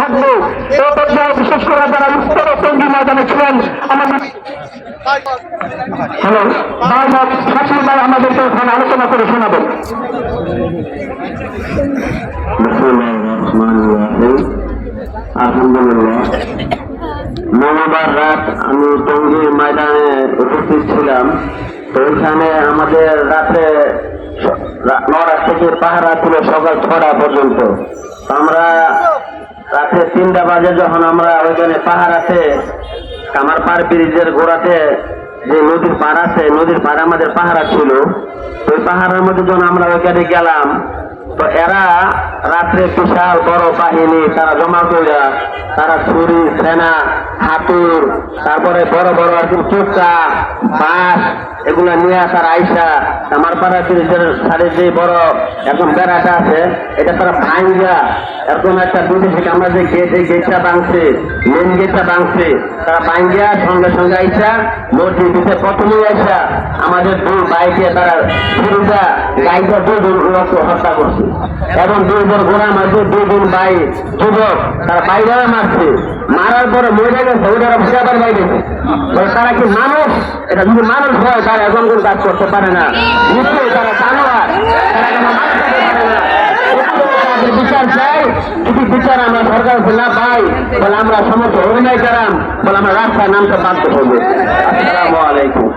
থাকবে। পর্যায়ে বিশেষ করে উত্তর ময়দানে ছিলেন আমাদের হ্যালো ভাই আমাদেরকে ওখানে আলোচনা করে শোনাবেন মঙ্গলবার রাত আমি টঙ্গীর ময়দানে উপস্থিত ছিলাম। তো ওইখানে আমাদের রাতে নটা থেকে পাহারা ছিল সকাল ছটা পর্যন্ত। আমরা রাতে তিনটা বাজে যখন আমরা ওইখানে পাহাড়াতে কামারপাড় ব্রিজের গোড়াতে যে নদীর পাড় আছে, নদীর পাড়ে আমাদের পাহারা ছিল। ওই পাহাড়ের মধ্যে যখন আমরা ওইখানে গেলাম, তো এরা রাত্রে বিশাল বড় বাহিনী, তারা জমা করে তারা ছুরি সেনা হাতুর, তারপরে বড় বড় আর কি চুকা বাঁশ এগুলা নিয়ে তারা আইসা আমার পাড়া ব্রিজের সাড়ে যে বড় এখন বেড়াটা আছে, এটা তারা ভাঙ্গা। এরকম একটা বিদেশি আমরা যে গেট এই গেটটা ভাঙছে মেন গেটটা ভাঙছে, তারা ভাঙ্গিয়া সঙ্গে সঙ্গে আইসা নদীর পিছিয়ে প্রথমেই আইসা আমাদের দুই বাইকে তারা ছুরিটা গাইটা দুজন লোককে হত্যা করছে। এবং দুই জন গোড়া মারছে দুই দিন ভাই, যুবক, তারা বাইরে মারছে। মারার পরে মরে গেছে ওইটারা ফিরাবার বাইরে তারা কি মানুষ? এটা যদি মানুষ হয় তারা এখন কোন কাজ করতে পারে না। নিশ্চয়ই তারা জানোয়ার বিচার আমরা সরকার বলে আমরা সমস্ত বলে আমরা রাস্তায় নামতে বাধ্য আলাইকুম।